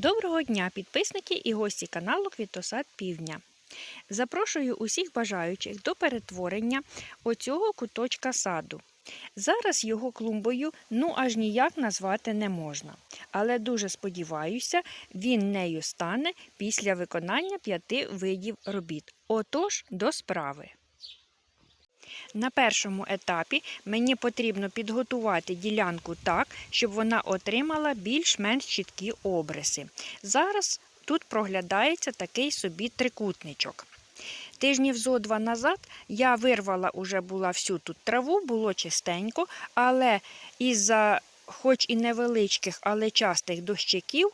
Доброго дня, підписники і гості каналу Квітосад Півдня. Запрошую усіх бажаючих до перетворення оцього куточка саду. Зараз його клумбою ну аж ніяк назвати не можна. Але дуже сподіваюся, він нею стане після виконання п'яти видів робіт. Отож, до справи. На першому етапі мені потрібно підготувати ділянку так, щоб вона отримала більш-менш чіткі обриси. Зараз тут проглядається такий собі трикутничок. Тижнів зо два назад я вирвала уже була всю тут траву, було чистенько, але із-за хоч і невеличких, але частих дощиків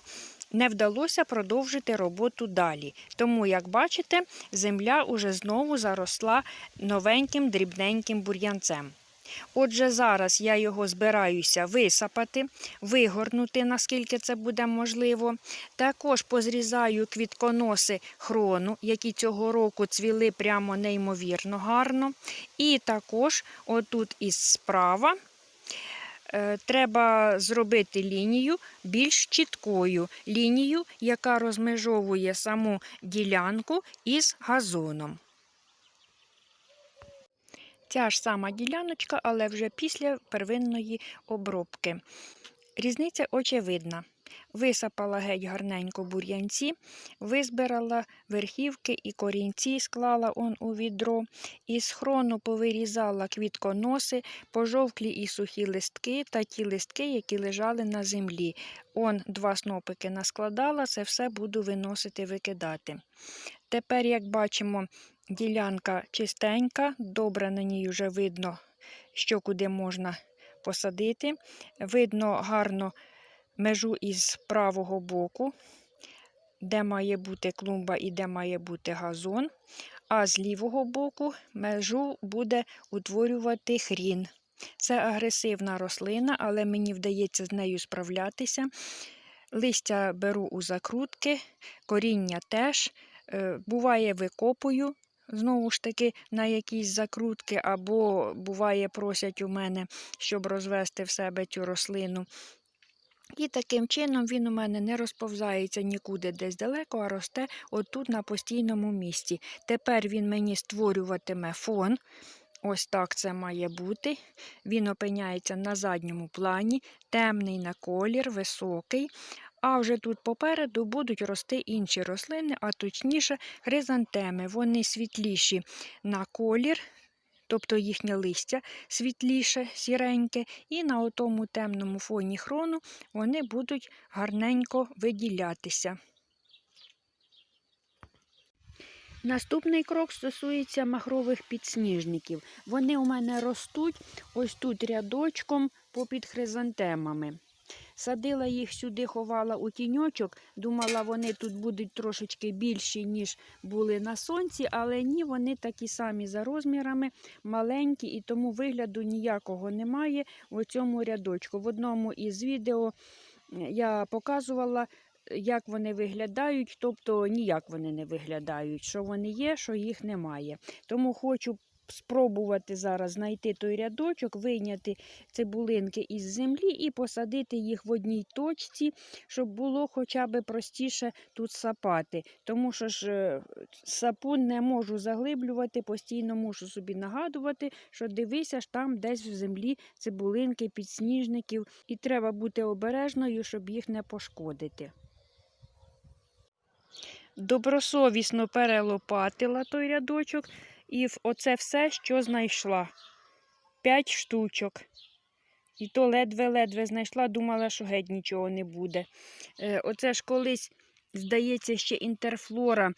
не вдалося продовжити роботу далі. Тому, як бачите, земля уже знову заросла новеньким дрібненьким бур'янцем. Отже, зараз я його збираюся висапати, вигорнути, наскільки це буде можливо. Також позрізаю квітконоси хрону, які цього року цвіли прямо неймовірно гарно. І також, отут із справа, треба зробити лінію більш чіткою, лінію, яка розмежовує саму ділянку із газоном. Ця ж сама діляночка, але вже після первинної обробки. Різниця очевидна. Висапала геть гарненько бур'янці, визбирала верхівки і корінці, склала он у відро, із хрону повирізала квітконоси, пожовклі і сухі листки та ті листки, які лежали на землі. Он два снопики наскладала, це все буду виносити, викидати. Тепер, як бачимо, Ділянка чистенька, добре на ній вже видно, що куди можна посадити. Видно гарно межу із правого боку, де має бути клумба і де має бути газон. А з лівого боку межу буде утворювати хрін. Це агресивна рослина, але мені вдається з нею справлятися. Листя беру у закрутки, коріння теж. Е, буває, викопую, Знову ж таки, на якісь закрутки, або, буває, просять у мене, щоб розвести в себе цю рослину. І таким чином він у мене не розповзається нікуди десь далеко, а росте отут на постійному місці. Тепер він мені створюватиме фон. Ось так це має бути. Він опиняється на задньому плані, темний на колір, високий. А вже тут попереду будуть рости інші рослини, а точніше хризантеми. Вони світліші на колір, тобто їхнє листя світліше, сіреньке, і на отому темному фоні хрону вони будуть гарненько виділятися. Наступний крок стосується махрових підсніжників. Вони у мене ростуть ось тут рядочком попід хризантемами. Садила їх сюди, ховала у тіньочок, думала, вони тут будуть трошечки більші, ніж були на сонці, але ні, вони такі самі за розмірами, маленькі, і тому вигляду ніякого немає у цьому рядочку. В одному із відео я показувала. Як вони виглядають, тобто ніяк вони не виглядають, що вони є, що їх немає. Тому хочу спробувати зараз знайти той рядочок, вийняти цибулинки із землі і посадити їх в одній точці, щоб було хоча б простіше тут сапати. Тому що ж е, сапу не можу заглиблювати, постійно мушу собі нагадувати, що дивися ж там десь в землі цибулинки, підсніжників, і треба бути обережною, щоб їх не пошкодити. Добросовісно перелопатила той рядочок. І оце все, що знайшла. П'ять штучок. І то ледве-ледве знайшла, думала, що геть нічого не буде. Е, Оце ж колись, здається, ще інтерфлора.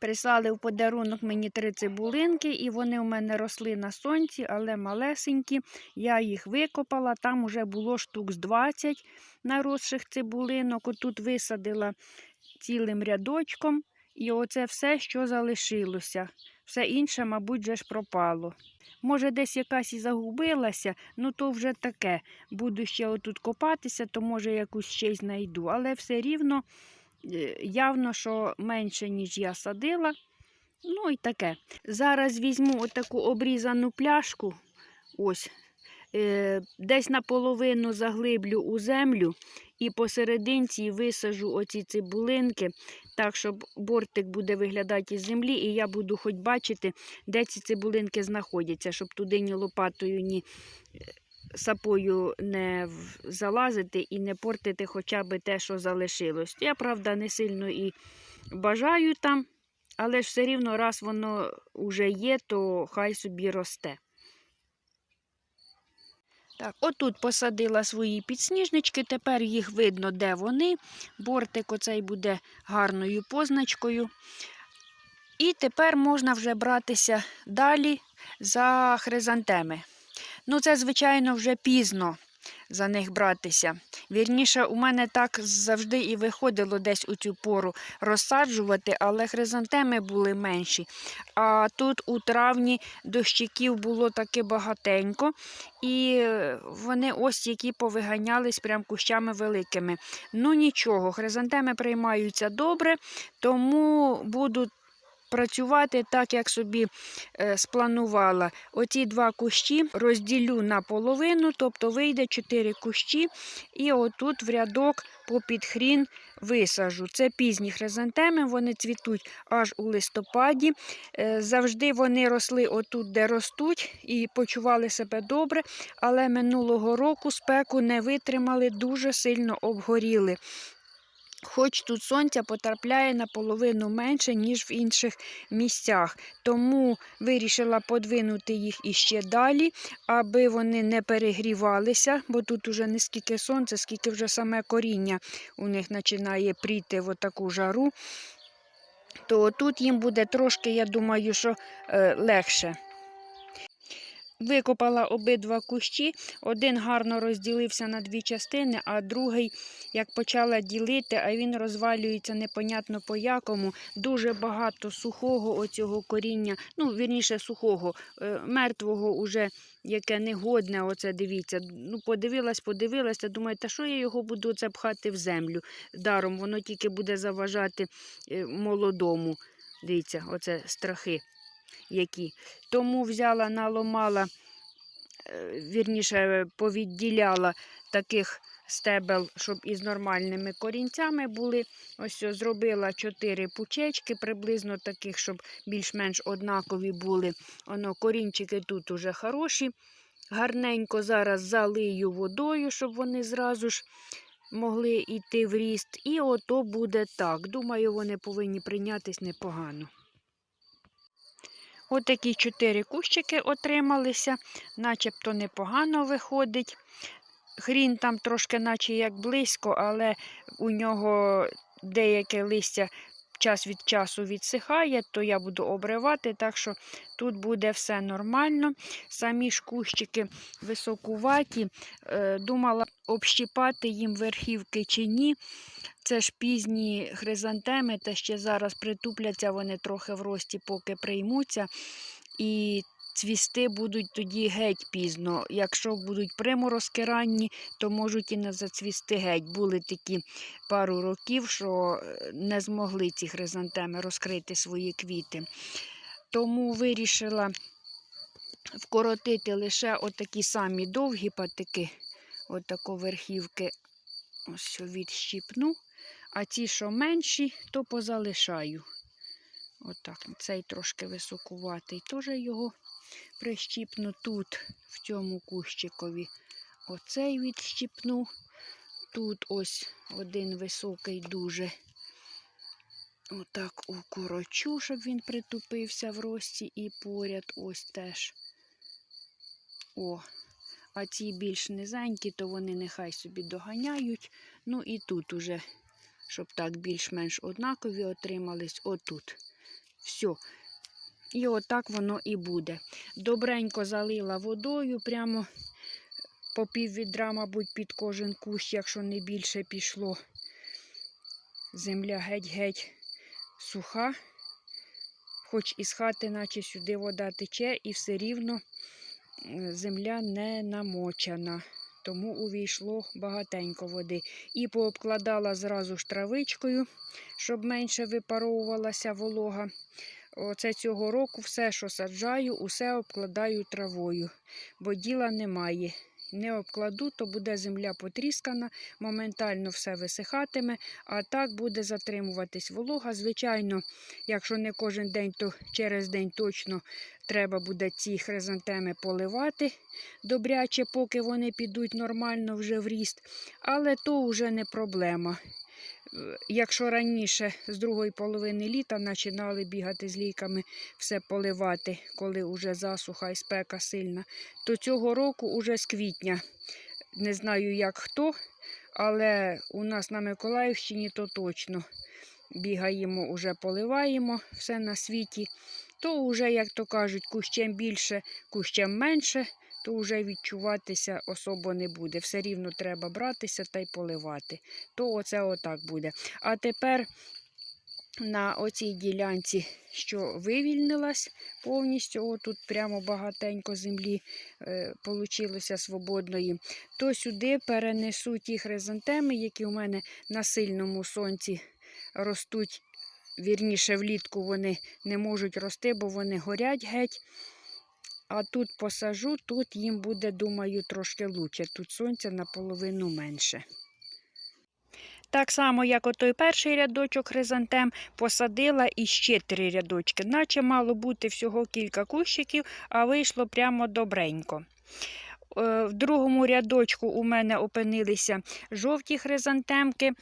Прислали в подарунок мені три цибулинки, і вони у мене росли на сонці, але малесенькі. Я їх викопала, там вже було штук з 20 наросших цибулинок. Отут висадила цілим рядочком. І оце все, що залишилося. Все інше, мабуть, вже ж пропало. Може, десь якась і загубилася, ну то вже таке. Буду ще отут копатися, то може якусь ще й знайду. Але все рівно е, явно, що менше, ніж я садила. Ну і таке. Зараз візьму отаку обрізану пляшку. Ось. Е, десь наполовину заглиблю у землю і посерединці висажу оці цибулинки, так, щоб бортик буде виглядати із землі, і я буду хоч бачити, де ці цибулинки знаходяться, щоб туди ні лопатою, ні е, сапою не залазити і не портити хоча б те, що залишилось. Я, правда, не сильно і бажаю там, але ж все рівно, раз воно вже є, то хай собі росте. Так, отут посадила свої підсніжнички, тепер їх видно, де вони. Бортик оцей буде гарною позначкою. І тепер можна вже братися далі за хризантеми. Ну, це, звичайно, вже пізно за них братися. Вірніше, у мене так завжди і виходило десь у цю пору розсаджувати, але хризантеми були менші. А тут у травні дощиків було таки багатенько, і вони ось які повиганялись прям кущами великими. Ну нічого, хризантеми приймаються добре, тому буду працювати так, як собі е, спланувала. Оці два кущі розділю на половину, тобто вийде 4 кущі, і отут в рядок попід хрін висажу. Це пізні хризантеми, вони цвітуть аж у листопаді. Е, Завжди вони росли отут, де ростуть, і почували себе добре, але минулого року спеку не витримали, дуже сильно обгоріли. Хоч тут сонця потрапляє наполовину менше, ніж в інших місцях. Тому вирішила подвинути їх іще далі, аби вони не перегрівалися, бо тут уже не скільки сонця, скільки вже саме коріння у них починає пріти в таку жару. То тут їм буде трошки, я думаю, що е, легше. Викопала обидва кущі, один гарно розділився на дві частини, а другий, як почала ділити, а він розвалюється непонятно по якому. Дуже багато сухого оцього коріння, ну, вірніше, сухого, е, мертвого уже, яке негодне, оце дивіться. Ну, подивилась, подивилась, та думаю, та що я його буду оце пхати в землю даром, воно тільки буде заважати е, молодому. Дивіться, оце страхи які. Тому взяла, наломала, е, вірніше, повідділяла таких стебел, щоб із нормальними корінцями були. Ось зробила чотири пучечки, приблизно таких, щоб більш-менш однакові були. Воно, корінчики тут уже хороші. Гарненько зараз залию водою, щоб вони зразу ж могли йти в ріст. І ото буде так. Думаю, вони повинні прийнятись непогано. Отакі чотири кущики отрималися, начебто непогано виходить. Хрін там трошки, наче як близько, але у нього деяке листя час від часу відсихає, то я буду обривати, так що тут буде все нормально. Самі ж кущики високуваті. Е, Думала общіпати їм верхівки чи ні. Це ж пізні хризантеми, та ще зараз притупляться вони трохи в рості, поки приймуться. І цвісти будуть тоді геть пізно. Якщо будуть приморозки ранні, то можуть і не зацвісти геть. Були такі пару років, що е, не змогли ці хризантеми розкрити свої квіти. Тому вирішила вкоротити лише отакі самі довгі патики, отако верхівки. Ось що відщіпну. А ті, що менші, то позалишаю. Отак, цей трошки високуватий. Теж його прищіпну тут, в цьому кущикові. Оцей відщіпну. Тут ось один високий дуже. Отак укорочу, щоб він притупився в рості і поряд ось теж. О, а ці більш низенькі, то вони нехай собі доганяють. Ну і тут уже, щоб так більш-менш однакові отримались, отут. Все. І отак воно і буде. Добренько залила водою, прямо по пів відра, мабуть, під кожен кущ, якщо не більше пішло. Земля геть-геть суха, хоч із хати, наче сюди вода тече, і все рівно е, земля не намочена. Тому увійшло багатенько води. І пообкладала зразу ж травичкою, щоб менше випаровувалася волога. Оце цього року все, що саджаю, усе обкладаю травою, бо діла немає. Не обкладу, то буде земля потріскана, моментально все висихатиме, а так буде затримуватись волога. Звичайно, якщо не кожен день, то через день точно треба буде ці хризантеми поливати добряче, поки вони підуть нормально вже в ріст. Але то вже не проблема. Якщо раніше з другої половини літа починали бігати з лійками, все поливати, коли вже засуха і спека сильна, то цього року уже з квітня. Не знаю, як хто, але у нас на Миколаївщині то точно бігаємо, уже поливаємо все на світі. То вже, як то кажуть, кущем більше, кущем менше, то вже відчуватися особо не буде. Все рівно треба братися та й поливати. То оце отак буде. А тепер на оцій ділянці, що вивільнилась повністю, отут прямо багатенько землі е, свободної, то сюди перенесу ті хризантеми, які у мене на сильному сонці ростуть. Вірніше, влітку вони не можуть рости, бо вони горять геть. А тут посажу, тут їм буде, думаю, трошки лучше. Тут сонця наполовину менше. Так само, як отой перший рядочок хризантем, посадила іще три рядочки. Наче мало бути всього кілька кущиків, а вийшло прямо добренько. Е, В другому рядочку у мене опинилися жовті хризантемки.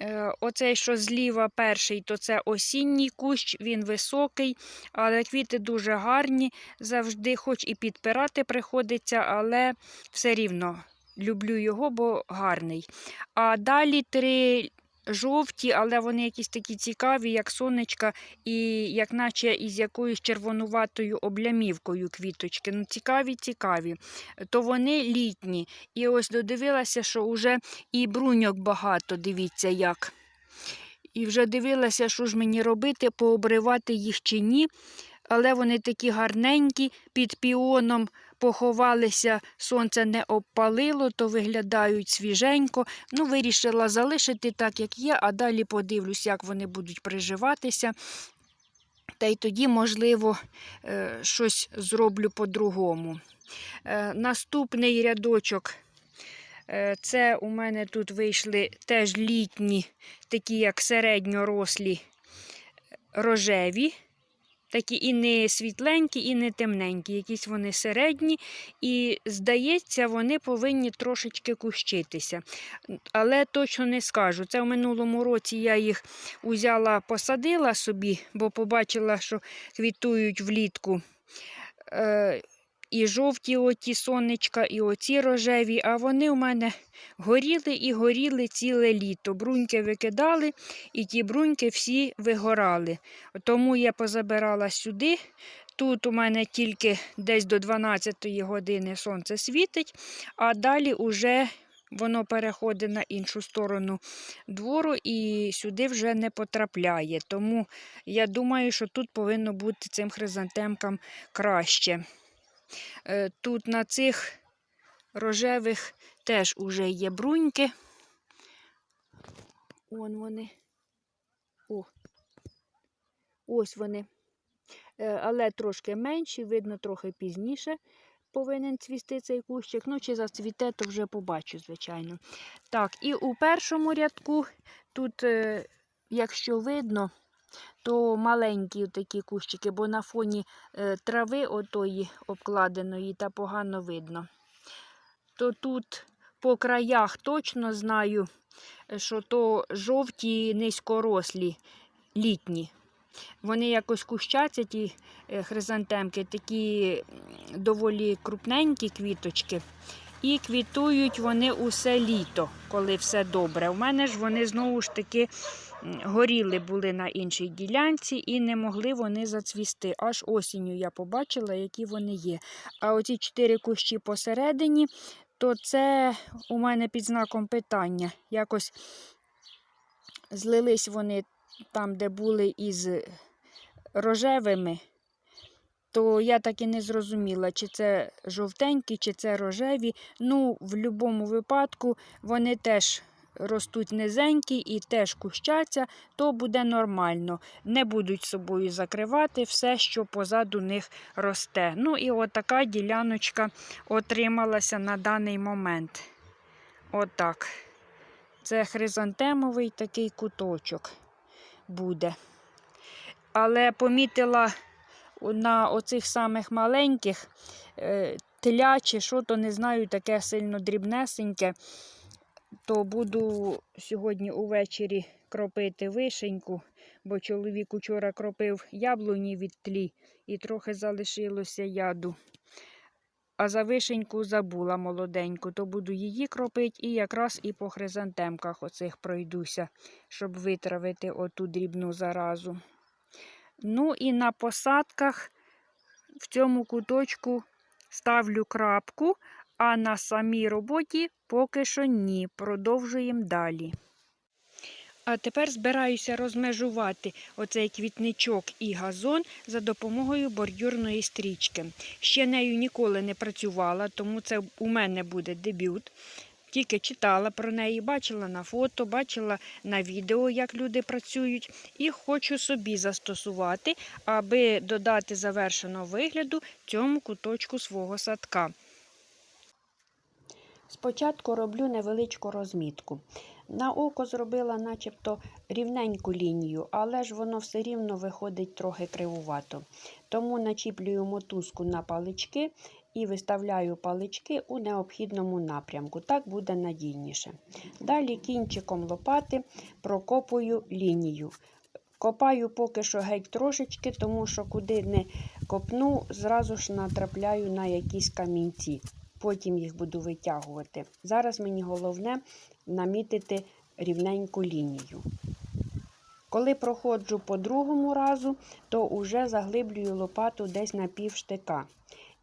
Е, Оцей, що зліва перший, то це осінній кущ, він високий, але квіти дуже гарні. Завжди, хоч і підпирати приходиться, але все рівно люблю його, бо гарний. А далі три жовті, але вони якісь такі цікаві, як сонечка, і як наче із якоюсь червонуватою облямівкою квіточки. Ну, цікаві, цікаві. То вони літні. І ось додивилася, що вже і бруньок багато, дивіться як. І вже дивилася, що ж мені робити, пообривати їх чи ні. Але вони такі гарненькі, під піоном поховалися, сонце не обпалило, то виглядають свіженько. Ну, вирішила залишити так, як є, а далі подивлюсь, як вони будуть приживатися. Та й тоді, можливо, е, щось зроблю по-другому. Е, Наступний рядочок. е, Це у мене тут вийшли теж літні, такі як середньорослі рожеві. Такі і не світленькі, і не темненькі, якісь вони середні, і, здається, вони повинні трошечки кущитися. Але точно не скажу. Це в минулому році я їх узяла, посадила собі, бо побачила, що квітують влітку. І жовті оті сонечка, і оці рожеві, а вони у мене горіли і горіли ціле літо. Бруньки викидали, і ті бруньки всі вигорали. Тому я позабирала сюди. Тут у мене тільки десь до 12 години сонце світить, а далі уже воно переходить на іншу сторону двору і сюди вже не потрапляє. Тому я думаю, що тут повинно бути цим хризантемкам краще. Е, Тут на цих рожевих теж уже є бруньки. Вон вони. О. Ось вони. Е, Але трошки менші, видно, трохи пізніше повинен цвісти цей кущик. Ну, чи зацвіте, то вже побачу, звичайно. Так, і у першому рядку тут, е, якщо видно, то маленькі такі кущики, бо на фоні е, трави отої обкладеної та погано видно. То тут по краях точно знаю, е, що то жовті низькорослі, літні. Вони якось кущаться, ті е, хризантемки, такі доволі крупненькі квіточки. І квітують вони усе літо, коли все добре. У мене ж вони знову ж таки горіли були на іншій ділянці і не могли вони зацвісти. Аж осінню я побачила, які вони є. А оці чотири кущі посередині, то це у мене під знаком питання. Якось злились вони там, де були із рожевими, то я так і не зрозуміла, чи це жовтенькі, чи це рожеві. Ну, в будь-якому випадку вони теж ростуть низенькі і теж кущаться, то буде нормально. Не будуть собою закривати все, що позаду них росте. Ну і отака діляночка отрималася на даний момент. Отак. Це хризантемовий такий куточок буде. Але помітила на оцих самих маленьких е, теля чи що, то не знаю, таке сильно дрібнесеньке, то буду сьогодні увечері кропити вишеньку, бо чоловік учора кропив яблуні від тлі і трохи залишилося яду. А за вишеньку забула молоденьку, то буду її кропити і якраз і по хризантемках оцих пройдуся, щоб витравити оту дрібну заразу. Ну і на посадках в цьому куточку ставлю крапку, а на самій роботі поки що ні. Продовжуємо далі. А тепер збираюся розмежувати оцей квітничок і газон за допомогою бордюрної стрічки. Ще нею ніколи не працювала, тому це у мене буде дебют. Тільки читала про неї, бачила на фото, бачила на відео, як люди працюють, і хочу собі застосувати, аби додати завершеного вигляду цьому куточку свого садка. Спочатку роблю невеличку розмітку. На око зробила начебто рівненьку лінію, але ж воно все рівно виходить трохи кривувато. Тому начіплюю мотузку на палички і виставляю палички у необхідному напрямку. Так буде надійніше. Далі кінчиком лопати прокопую лінію. Копаю поки що геть трошечки, тому що куди не копну, зразу ж натрапляю на якісь камінці. Потім їх буду витягувати. Зараз мені головне намітити рівненьку лінію. Коли проходжу по другому разу, то вже заглиблюю лопату десь на пів штика.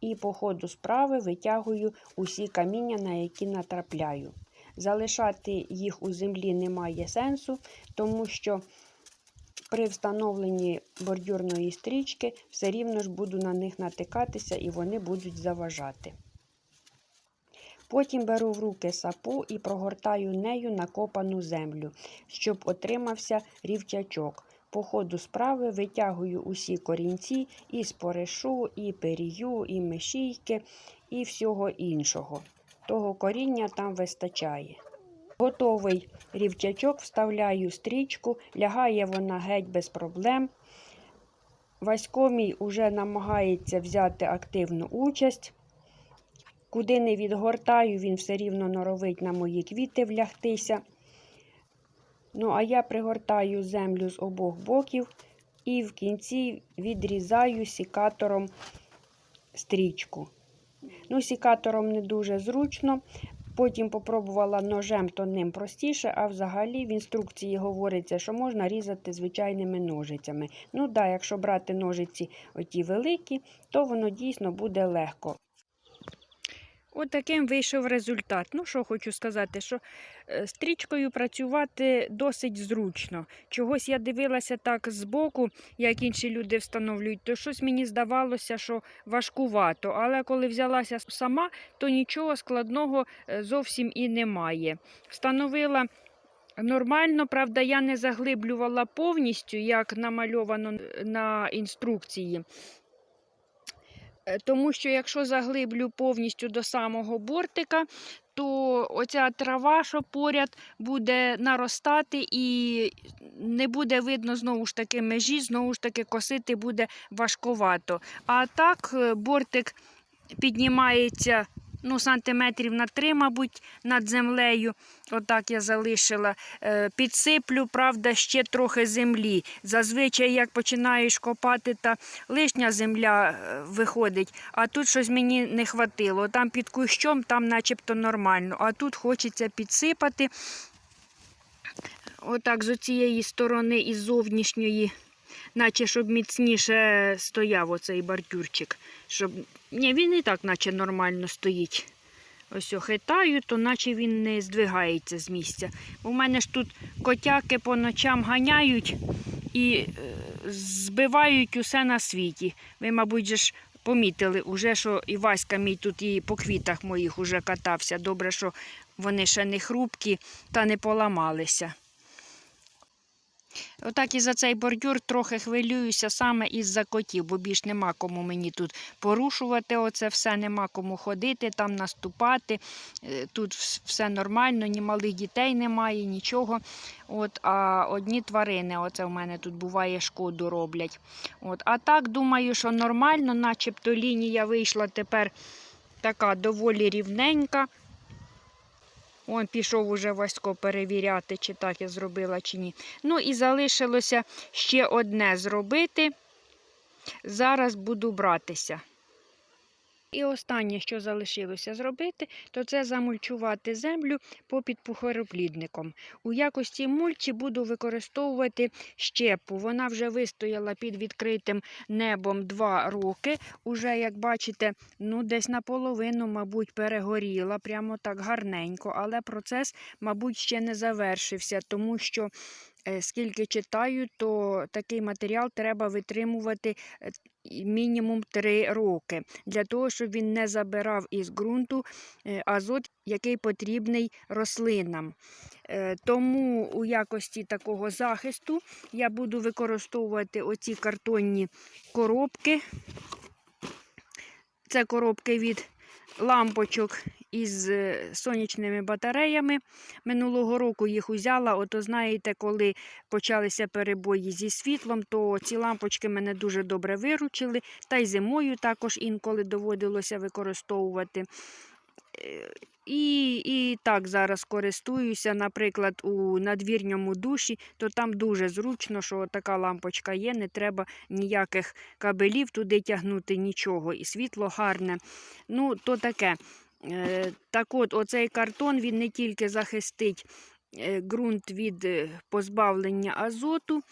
І по ходу справи витягую усі каміння, на які натрапляю. Залишати їх у землі немає сенсу, тому що при встановленні бордюрної стрічки все рівно ж буду на них натикатися і вони будуть заважати. Потім беру в руки сапу і прогортаю нею накопану землю, щоб отримався рівчачок. По ходу справи витягую усі корінці і споришу, і перію, і мешійки, і всього іншого. Того коріння там вистачає. Готовий рівчачок, вставляю стрічку, лягає вона геть без проблем. Васько мій уже намагається взяти активну участь. Куди не відгортаю, він все рівно норовить на мої квіти влягтися. Ну, а я пригортаю землю з обох боків і в кінці відрізаю сікатором стрічку. Ну, сікатором не дуже зручно. Потім попробувала ножем, то ним простіше, а взагалі в інструкції говориться, що можна різати звичайними ножицями. Ну да, якщо брати ножиці оті великі, то воно дійсно буде легко. От таким вийшов результат. Ну, що хочу сказати, що е, стрічкою працювати досить зручно. Чогось я дивилася так збоку, як інші люди встановлюють, то щось мені здавалося, що важкувато. Але коли взялася сама, то нічого складного е, зовсім і немає. Встановила. Нормально, правда, я не заглиблювала повністю, як намальовано на інструкції. Е, Тому що якщо заглиблю повністю до самого бортика, то оця трава, що поряд, буде наростати і не буде видно знову ж таки межі, знову ж таки косити буде важкувато. А так е, бортик піднімається ну, сантиметрів на 3, мабуть, над землею. Отак я залишила. Е, Підсиплю, правда, ще трохи землі. Зазвичай, як починаєш копати, та лишня земля е, виходить, а тут щось мені не хватило. Там під кущом, там начебто нормально, а тут хочеться підсипати. Отак з оцієї сторони і зовнішньої, наче щоб міцніше стояв оцей бордюрчик. Щоб... Ні, він і так, наче нормально стоїть. Ось хитаю, то наче він не здвигається з місця. У мене ж тут котяки по ночам ганяють і е, збивають усе на світі. Ви, мабуть, ж помітили, уже, що і Васька мій тут і по квітах моїх уже катався. Добре, що вони ще не хрупкі та не поламалися. Отак і за цей бордюр трохи хвилююся саме із-за котів, бо більш нема кому мені тут порушувати оце все, нема кому ходити, там наступати. Е, Тут все нормально, ні малих дітей немає, нічого. От, а одні тварини, оце в мене тут буває шкоду роблять. От, а так думаю, що нормально, начебто лінія вийшла тепер така доволі рівненька. Он пішов уже Васько перевіряти, чи так я зробила, чи ні. Ну і залишилося ще одне зробити. Зараз буду братися. І останнє, що залишилося зробити, то це замульчувати землю попід пухароплідником. У якості мульчі буду використовувати щепу. Вона вже вистояла під відкритим небом два роки. Уже, як бачите, ну десь наполовину, мабуть, перегоріла, прямо так гарненько, але процес, мабуть, ще не завершився, тому що. Е, Скільки читаю, то такий матеріал треба витримувати е, мінімум 3 роки для того, щоб він не забирав із ґрунту е, азот, який потрібний рослинам. Тому у якості такого захисту я буду використовувати оці картонні коробки. Це коробки від лампочок із е, сонячними батареями. Минулого року їх узяла. Ото знаєте, коли почалися перебої зі світлом, то ці лампочки мене дуже добре виручили. Та й зимою також інколи доводилося використовувати. Е, І, і так зараз користуюся, наприклад, у надвірньому душі, то там дуже зручно, що така лампочка є, не треба ніяких кабелів туди тягнути, нічого. І світло гарне. Ну, то таке. Е, Так от, оцей картон він не тільки захистить е, ґрунт від е, позбавлення азоту,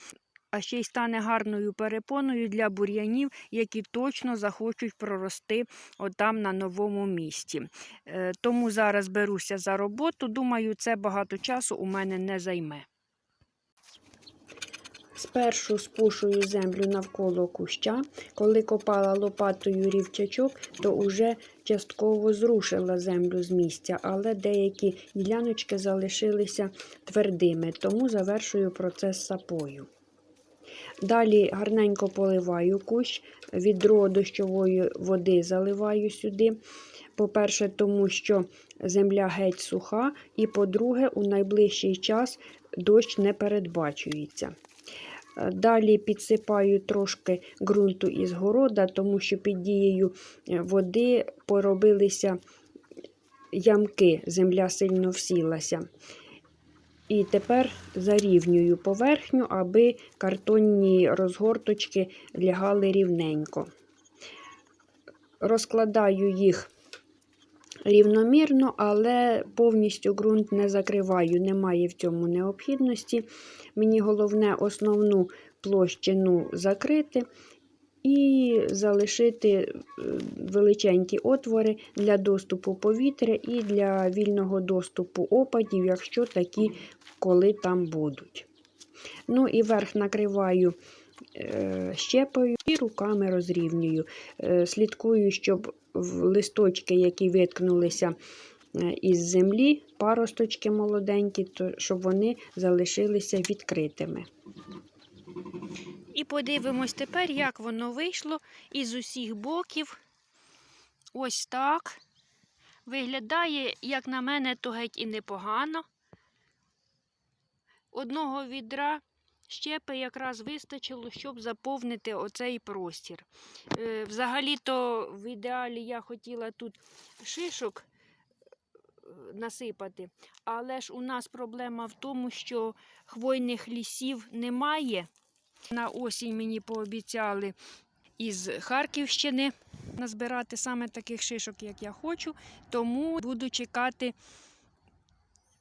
а ще й стане гарною перепоною для бур'янів, які точно захочуть прорости отам на новому місці. Тому зараз беруся за роботу. Думаю, це багато часу у мене не займе. Спершу спушую землю навколо куща. Коли копала лопатою рівчачок, то уже частково зрушила землю з місця, але деякі діляночки залишилися твердими, тому завершую процес сапою. Далі гарненько поливаю кущ, відро дощової води заливаю сюди. По-перше, тому що земля геть суха, і по-друге, у найближчий час дощ не передбачується. Е, Далі підсипаю трошки ґрунту із города, тому що під дією е, води поробилися ямки, земля сильно всілася. І тепер зарівнюю поверхню, аби картонні розгорточки лягали рівненько. Розкладаю їх рівномірно, але повністю ґрунт не закриваю, немає в цьому необхідності. Мені головне основну площину закрити і залишити е, величенькі отвори для доступу повітря і для вільного доступу опадів, якщо такі коли там будуть. Ну і верх накриваю е, щепою і руками розрівнюю. Е, Слідкую, щоб листочки, які виткнулися е, із землі, паросточки молоденькі, то щоб вони залишилися відкритими. І подивимось тепер, як воно вийшло із усіх боків. Ось так. Виглядає, як на мене, то геть і непогано. Одного відра щепи якраз вистачило, щоб заповнити оцей простір. Е, Взагалі-то в ідеалі я хотіла тут шишок е, насипати, але ж у нас проблема в тому, що хвойних лісів немає. На осінь мені пообіцяли із Харківщини назбирати саме таких шишок, як я хочу, тому буду чекати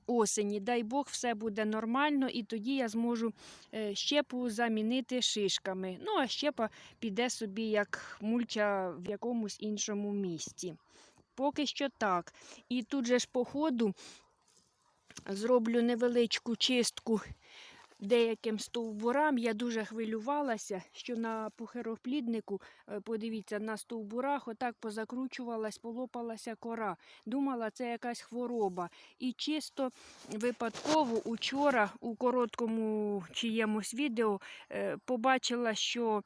осені. Дай Бог, все буде нормально, і тоді я зможу е, щепу замінити шишками. Ну, а щепа піде собі як мульча в якомусь іншому місці. Поки що так. І тут же ж по ходу зроблю невеличку чистку деяким стовбурам. Я дуже хвилювалася, що на пухиропліднику, е, подивіться, на стовбурах отак позакручувалась, полопалася кора. Думала, це якась хвороба. І чисто випадково учора у короткому чиємусь відео е, побачила, що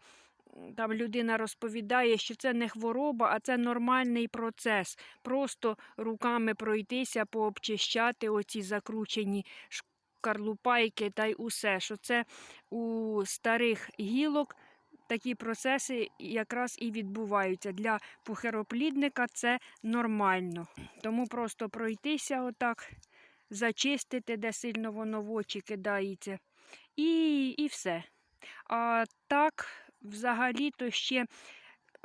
там людина розповідає, що це не хвороба, а це нормальний процес. Просто руками пройтися, пообчищати оці закручені шкарлупайки та й усе. Що це у старих гілок такі процеси якраз і відбуваються. Для пухироплідника це нормально. Тому просто пройтися отак, зачистити, де сильно воно в очі кидається. І, і все. А так, взагалі-то ще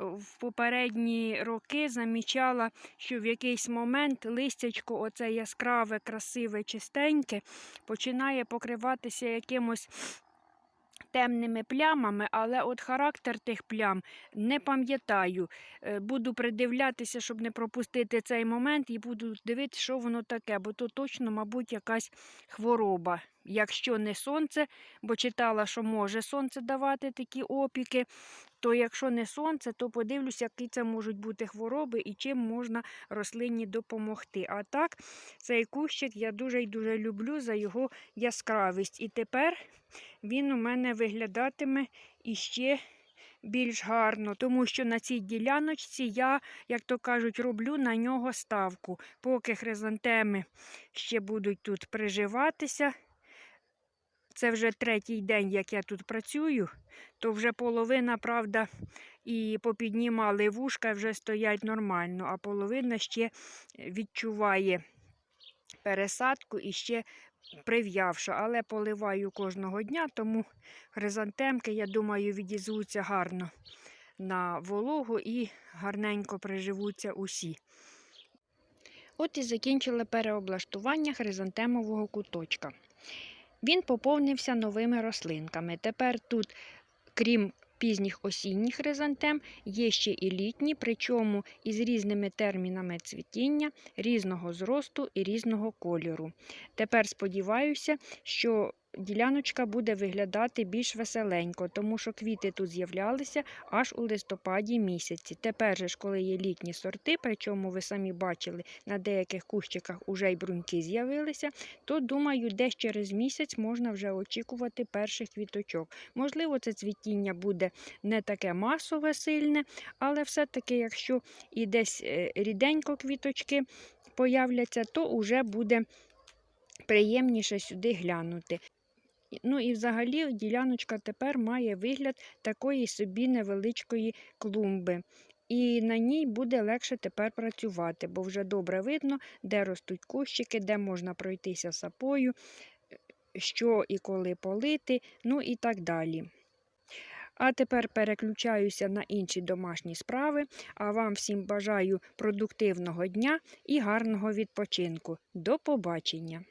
в попередні роки замічала, що в якийсь момент листячко, оце яскраве, красиве, чистеньке, починає покриватися якимось темними плямами, але от характер тих плям не пам'ятаю. Е, Буду придивлятися, щоб не пропустити цей момент, і буду дивитися, що воно таке, бо то точно, мабуть, якась хвороба. Якщо не сонце, бо читала, що може сонце давати такі опіки, то якщо не сонце, то подивлюся, які це можуть бути хвороби і чим можна рослині допомогти. А так, цей кущик я дуже і дуже люблю за його яскравість. І тепер він у мене виглядатиме іще більш гарно, тому що на цій діляночці я, як то кажуть, роблю на нього ставку. Поки хризантеми ще будуть тут приживатися. Це вже третій день, як я тут працюю, то вже половина, правда, і попіднімали вушка, вже стоять нормально, а половина ще відчуває пересадку і ще прив'явша. Але поливаю кожного дня, тому хризантемки, я думаю, відізвуться гарно на вологу і гарненько приживуться усі. От і закінчили переоблаштування хризантемового куточка. Він поповнився новими рослинками. Тепер тут, крім пізніх осінніх хризантем, є ще і літні, причому із різними термінами цвітіння, різного зросту і різного кольору. Тепер сподіваюся, що діляночка буде виглядати більш веселенько, тому що квіти тут з'являлися аж у листопаді місяці. Тепер же ж, коли є літні сорти, причому ви самі бачили, на деяких кущиках уже й бруньки з'явилися, то думаю, десь через місяць можна вже очікувати перших квіточок. Можливо, це цвітіння буде не таке масове, сильне, але все-таки, якщо і десь е, ріденько квіточки появляться, то вже буде приємніше сюди глянути. Ну і взагалі діляночка тепер має вигляд такої собі невеличкої клумби. І на ній буде легше тепер працювати, бо вже добре видно, де ростуть кущики, де можна пройтися сапою, е, що і коли полити, ну і так далі. А тепер переключаюся на інші домашні справи. А вам всім бажаю продуктивного дня і гарного відпочинку. До побачення!